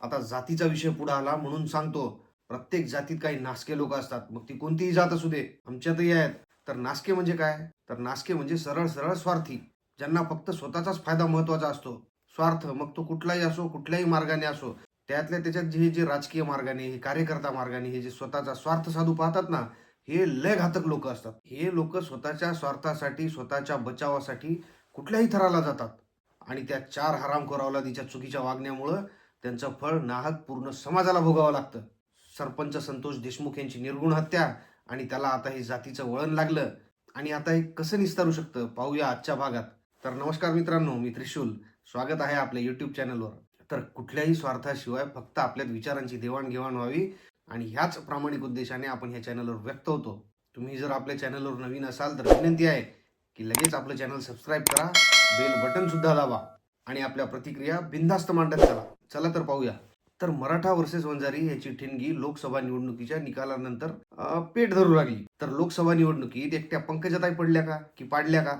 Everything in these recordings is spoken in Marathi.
आता जातीचा विषय पुढे आला म्हणून सांगतो. प्रत्येक जातीत काही नासके लोक असतात. मग ती कोणतीही जात असू दे आमच्यातही आहेत. तर नासके म्हणजे काय? तर नासके म्हणजे सरळ सरळ स्वार्थी ज्यांना फक्त स्वतःचाच फायदा महत्त्वाचा असतो. स्वार्थ मग तो कुठलाही असो कुठल्याही मार्गाने असो त्यातल्या त्याच्यात जे हे जे राजकीय मार्गाने हे कार्यकर्ता मार्गाने हे जे स्वतःचा स्वार्थ साधू पाहतात ना हे लय घातक लोक असतात. हे लोक स्वतःच्या स्वार्थासाठी स्वतःच्या बचावासाठी कुठल्याही थराला जातात. आणि त्या चार हरामखोरावला तिच्या चुकीच्या वागण्यामुळं त्यांचं फळ नाहक पूर्ण समाजाला भोगावं लागतं. सरपंच संतोष देशमुख यांची निर्गुण हत्या आणि त्याला आता हे जातीचं वळण लागलं. आणि आता हे कसं निस्तारू शकतं? पाहूया आजच्या भागात. तर नमस्कार मित्रांनो मी त्रिशूल. स्वागत आहे आपल्या युट्यूब चॅनलवर तर कुठल्याही स्वार्थाशिवाय फक्त आपल्यात विचारांची देवाणघेवाण व्हावी आणि ह्याच प्रामाणिक उद्देशाने आपण ह्या चॅनलवर व्यक्त होतो. तुम्ही जर आपल्या चॅनलवर नवीन असाल तर विनंती आहे की लगेच आपलं चॅनल सबस्क्राईब करा बेल बटन सुद्धा दाबा. आणि आपल्या प्रतिक्रिया बिनधास्त मांडत चला. चला तर पाहूया. तर मराठा वर्सेस वंजारी याची ठिणगी लोकसभा निवडणुकीच्या निकालानंतर पेट धरू लागली. तर लोकसभा निवडणुकीत एकट्या पंकजाताई पडल्या का? की पाडल्या का?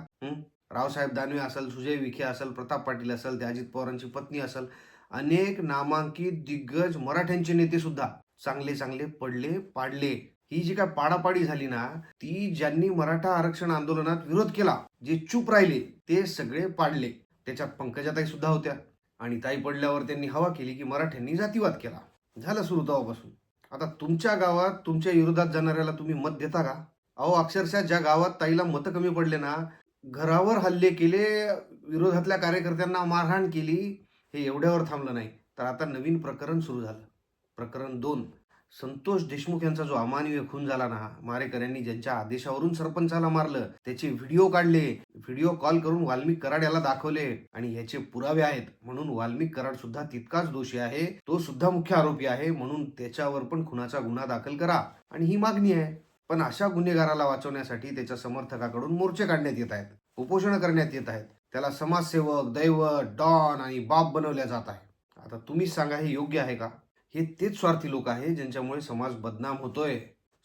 रावसाहेब दानवे असेल सुजय विखे असेल प्रताप पाटील असेल ते अजित पवारांची पत्नी असेल अनेक नामांकित दिग्गज मराठ्यांचे नेते सुद्धा चांगले चांगले पडले पाडले. ही जी काय पाडापाडी झाली ना ती ज्यांनी मराठा आरक्षण आंदोलनात विरोध केला जे चूप राहिले ते सगळे पाडले. त्याच्यात पंकजाताई सुद्धा होत्या. आणि ताई पडल्यावर त्यांनी हवा केली की मराठ्यांनी जातीवाद केला. झालं सुरू तेव्हापासून. आता तुमच्या गावात तुमच्या विरोधात जाणाऱ्याला तुम्ही मत देता का? अहो अक्षरशः ज्या गावात ताईला मतं कमी पडले ना घरावर हल्ले केले विरोधातल्या कार्यकर्त्यांना मारहाण केली हे एवढ्यावर थांबलं नाही. तर आता नवीन प्रकरण सुरू झालं. प्रकरण दोन. संतोष देशमुख यांचा जो अमानवीय खून झाला ना मारेकऱ्यांनी ज्यांच्या आदेशावरून सरपंचाला मारलं त्याचे व्हिडिओ काढले. व्हिडिओ कॉल करून वाल्मिक कराड याला दाखवले आणि याचे पुरावे आहेत. म्हणून वाल्मिक कराड सुद्धा तितकाच दोषी आहे. तो सुद्धा मुख्य आरोपी आहे. म्हणून त्याच्यावर पण खुनाचा गुन्हा दाखल करा. आणि ही मागणी आहे. पण अशा गुन्हेगाराला वाचवण्यासाठी त्याच्या समर्थकाकडून मोर्चे काढण्यात येत आहेत. उपोषण करण्यात येत आहेत. त्याला समाजसेवक दैवत डॉन आणि बाप बनवल्या जात आहे आता तुम्हीच सांगा हे योग्य आहे का? हे तेच स्वार्थी लोक आहे ज्यांच्यामुळे समाज बदनाम होतोय.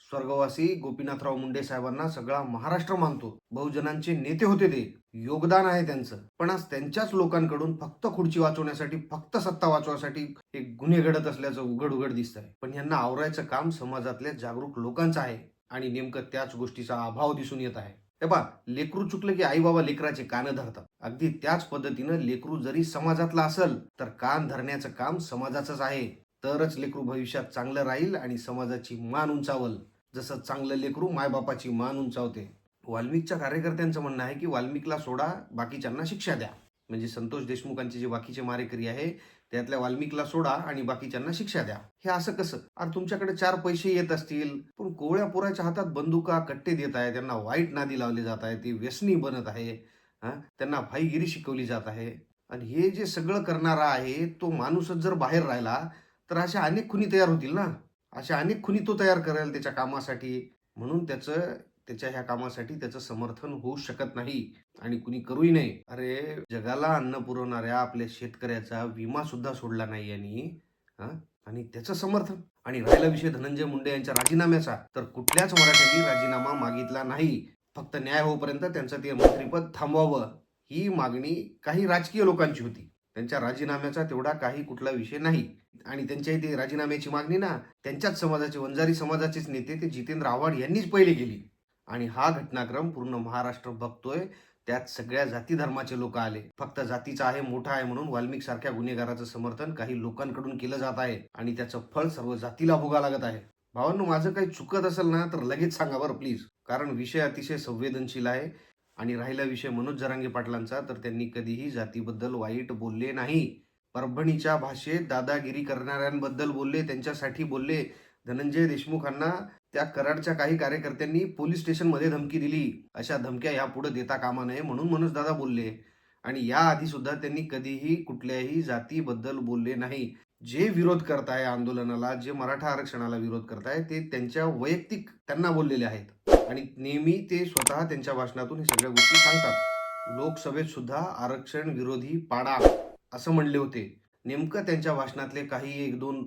स्वर्गवासी गोपीनाथराव मुंडे साहेबांना सगळा महाराष्ट्र मानतो. बहुजनांचे नेते होते ते. योगदान आहे त्यांचं. पण आज त्यांच्याच लोकांकडून फक्त खुर्ची वाचवण्यासाठी फक्त सत्ता वाचवण्यासाठी हे गुन्हे घडत असल्याचं उघड उघड दिसत आहे पण यांना आवरायचं काम समाजातल्या जागरूक लोकांचं आहे आणि नेमकं त्याच गोष्टीचा अभाव दिसून येत आहे. हे पा लेकरू चुकलं की आई बाबा लेकराचे कान धरतात. अगदी त्याच पद्धतीनं लेकरू जरी समाजातला असेल तर कान धरण्याचं काम समाजाचंच आहे. तरच लेकरू भविष्यात चांगलं राहील आणि समाजाची मान उंचावल. जसं चांगलं लेकरू मायबापाची मान उंचावते. वाल्मिकच्या कार्यकर्त्यांचं म्हणणं आहे की वाल्मिकला सोडा बाकीच्यांना शिक्षा द्या. म्हणजे संतोष देशमुखांचे जे बाकीचे मारेकरी आहे त्यातल्या वाल्मिकला सोडा आणि बाकीच्यांना शिक्षा द्या. हे असं कसं? अरे तुमच्याकडे चार पैसे येत असतील पण कोवळ्या पुराच्या हातात बंदुका कट्टे देत आहे त्यांना वाईट नादी लावले जात आहे ते व्यसनी बनत आहे हा? त्यांना भाईगिरी शिकवली जात आहे. आणि हे जे सगळं करणारा आहे तो माणूसच जर बाहेर राहिला तर अशा अनेक खुनी तयार होतील ना? अशा अनेक खुनी तो तयार करेल त्याच्या कामासाठी. म्हणून त्याचं त्याच्या ह्या कामासाठी त्याचं समर्थन होऊ शकत नाही आणि कुणी करूही नाही अरे जगाला अन्न पुरवणाऱ्या आपल्या शेतकऱ्याचा विमा सुद्धा सोडला नाही यांनी आणि त्याचं समर्थन. आणि राहिला विषय धनंजय मुंडे यांच्या राजीनाम्याचा. तर कुठल्याच मराठ्यांनी राजीनामा मागितला नाही. फक्त न्याय होईपर्यंत त्यांचं ते मंत्रीपद थांबवावं. ही मागणी काही राजकीय लोकांची होती. त्यांच्या राजीनाम्याचा तेवढा काही कुठला विषय नाही. आणि त्यांच्या इथे राजीनाम्याची मागणी ना त्यांच्याच समाजाचे वंजारी समाजाचेच नेते ते जितेंद्र आव्हाड यांनीच पहिले केली. आणि हा घटनाक्रम पूर्ण महाराष्ट्र बघतोय. त्यात सगळ्या जाती धर्माचे लोक आले. फक्त जातीचा आहे मोठा आहे म्हणून वाल्मिक सारख्या गुन्हेगाराचं समर्थन काही लोकांकडून केलं जात आहे. आणि त्याचं फळ सर्व जातीला भोगा लागत आहे. भावांनो माझं काही चुकत असेल ना तर लगेच सांगा बरं प्लीज कारण विषय अतिशय संवेदनशील आहे. आणि राहिला विषय मनोज जरांगे पाटलांचा तर त्यांनी कधीही जातीबद्दल वाईट बोलले नाही. परभणीच्या भाषेत दादागिरी करणाऱ्यांबद्दल बोलले त्यांच्यासाठी बोलले. धनंजय देशमुखांना त्या कराडच्या काही कार्यकर्त्यांनी पोलीस स्टेशनमध्ये धमकी दिली. अशा धमक्या यापुढे देता कामा नये म्हणून मनोज दादा बोलले. आणि याआधी सुद्धा त्यांनी कधीही कुठल्याही जातीबद्दल बोलले नाही. जे विरोध करताय आंदोलनाला जे मराठा आरक्षणाला विरोध करताय ते त्यांच्या वैयक्तिक त्यांना बोललेले आहेत. आणि नेहमी ते स्वतः त्यांच्या भाषणातून हे सगळ्या गोष्टी सांगतात. लोकसभेत सुद्धा आरक्षण विरोधी पाडा असं म्हणले होते. नेमकं त्यांच्या भाषणातले काही एक दोन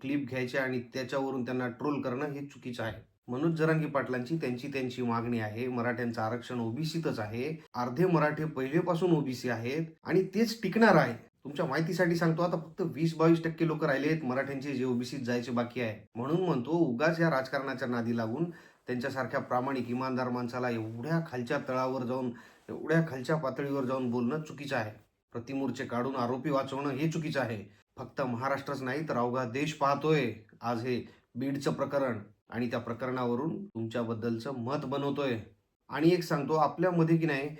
क्लिप घ्यायचे आणि त्याच्यावरून त्यांना ट्रोल करणं हे चुकीचं आहे. मनोज जरांगी पाटलांची त्यांची त्यांची मागणी आहे. मराठ्यांचं आरक्षण ओबीसीतच आहे. अर्धे मराठे पहिलेपासून ओबीसी आहेत आणि तेच टिकणार आहे. तुमच्या माहितीसाठी सांगतो आता फक्त वीस बावीस टक्के लोक राहिले आहेत. मराठ्यांचे जे ओबीसीत जायचे बाकी आहे. म्हणून म्हणतो उगाच या राजकारणाच्या नादी लागून त्यांच्यासारख्या प्रामाणिक इमानदार माणसाला एवढ्या खालच्या तळावर जाऊन एवढ्या खालच्या पातळीवर जाऊन बोलणं चुकीचं आहे. प्रतिमूर्चे काढून आरोपी वाचवणं हे चुकीचं आहे. फक्त महाराष्ट्रच नाही तर अवघा देश पाहतोय. आज हे बीडचं प्रकरण आणि त्या प्रकरणावरून तुमच्याबद्दलचं मत बनवतोय. आणि एक सांगतो आपल्यामध्ये की नाही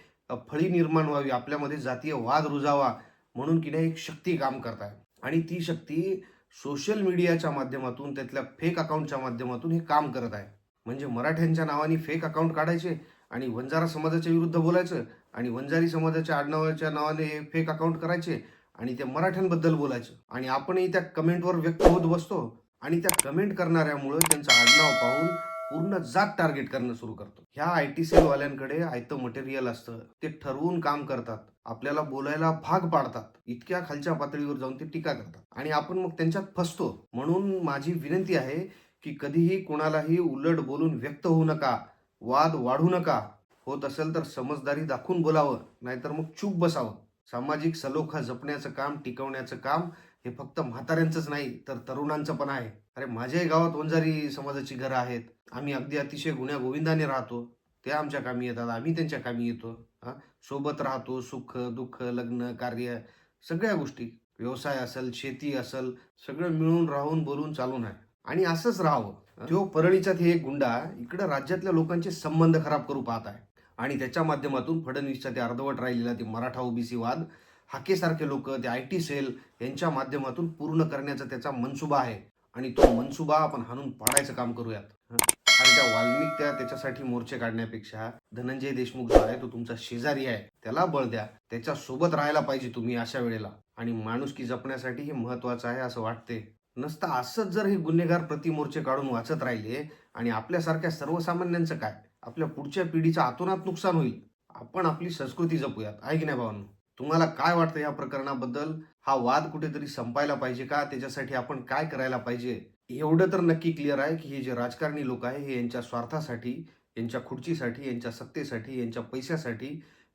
फळी निर्माण व्हावी आपल्यामध्ये जातीय वाद रुजावा म्हणून की नाही एक शक्ती काम करत आहे आणि ती शक्ती सोशल मीडियाच्या माध्यमातून त्यातल्या फेक अकाउंटच्या माध्यमातून हे काम करत आहे. म्हणजे मराठ्यांच्या नावाने फेक अकाउंट काढायचे आणि वंजारा समाजाच्या विरुद्ध बोलायचं आणि वंजारी समाजाच्या आडनावाच्या नावाने हे फेक अकाउंट करायचे आणि ते मराठ्यांबद्दल बोलायचं. आणि आपणही त्या कमेंटवर व्यक्त होत बसतो आणि त्या कमेंट करणाऱ्यामुळं त्यांचं आडनाव पाहून पूर्ण जात टार्गेट करणं सुरू करतो. ह्या आय टी सेलवाल्यांकडे आयतं मटेरियल असतं. ते ठरवून काम करतात. आपल्याला बोलायला भाग पाडतात. इतक्या खालच्या पातळीवर जाऊन ते टीका करतात. आणि आपण मग त्यांच्यात फसतो. म्हणून माझी विनंती आहे की कधीही कोणालाही उलट बोलून व्यक्त होऊ नका. वाद वाढू नका. होत असेल तर समजदारी दाखवून बोलावं. नाहीतर मग चूप बसावं. सामाजिक सलोखा जपण्याचं काम टिकवण्याचं काम हे फक्त म्हाताऱ्यांचंच नाही तर तरुणांचं पण आहे. अरे माझ्याही गावात वंजारी समाजाची घरं आहेत. आम्ही अगदी अतिशय गुण्या गोविंदाने राहतो. ते आमच्या कामी येतात आम्ही त्यांच्या कामी येतो. हां सोबत राहतो सुख दुःख लग्न कार्य सगळ्या गोष्टी. व्यवसाय असेल शेती असेल सगळं मिळून राहून बोलून चालून आहे. आणि असंच राहावं. तो परळीचा ते एक गुंडा इकडं राज्यातल्या लोकांचे संबंध खराब करू पाहत आहे. आणि त्याच्या माध्यमातून फडणवीसच्या ते अर्धवट राहिलेला ते मराठा ओबीसी वाद हाकेसारखे लोक ते आय टी सेल यांच्या माध्यमातून पूर्ण करण्याचा त्याचा मनसुबा आहे. आणि तो मनसुबा आपण हाणून पाडायचं काम करूयात. आणि त्या वाल्मिक त्या त्याच्यासाठी मोर्चे काढण्यापेक्षा धनंजय देशमुख जो आहे तो तुमचा शेजारी आहे त्याला बळ द्या. त्याच्या सोबत राहायला पाहिजे तुम्ही अशा वेळेला. आणि माणुसकी जपण्यासाठी हे महत्वाचं आहे असं वाटते नसतं असंच जर हे गुन्हेगार प्रतिमोर्चे काढून वाचत राहिले आणि आपल्यासारख्या सर्वसामान्यांचं काय? आपल्या पुढच्या पिढीचं आतोनात नुकसान होईल. आपण आपली संस्कृती जपूयात. आहे की नाही भावांनो? तुम्हाला काय वाटतं या प्रकरणाबद्दल? हा वाद कुठेतरी संपायला पाहिजे का? त्याच्यासाठी आपण काय करायला पाहिजे? एवढं तर नक्की क्लिअर आहे की हे जे राजकारणी लोक आहे हे यांच्या स्वार्थासाठी यांच्या खुर्चीसाठी यांच्या सत्तेसाठी यांच्या पैशासाठी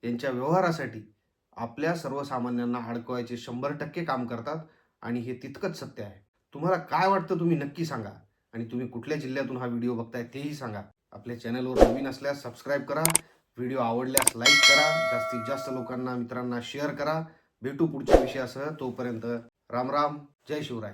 यांच्या व्यवहारासाठी आपल्या सर्वसामान्यांना अडकवायचे शंभर टक्के काम करतात आणि हे तितकंच सत्य आहे. तुम्हाला काय वाटतं तुम्ही नक्की सांगा आणि तुम्ही कुठल्या जिल्ह्यातून हा व्हिडिओ बघताय तेही सांगा. आपल्या चॅनलवर नवीन असल्यास सबस्क्राईब करा व्हिडिओ आवडल्यास लाईक करा जास्तीत जास्त लोकांना मित्रांना शेअर करा. भेटू पुढच्या विषयासह तोपर्यंत राम राम जय शिवराय.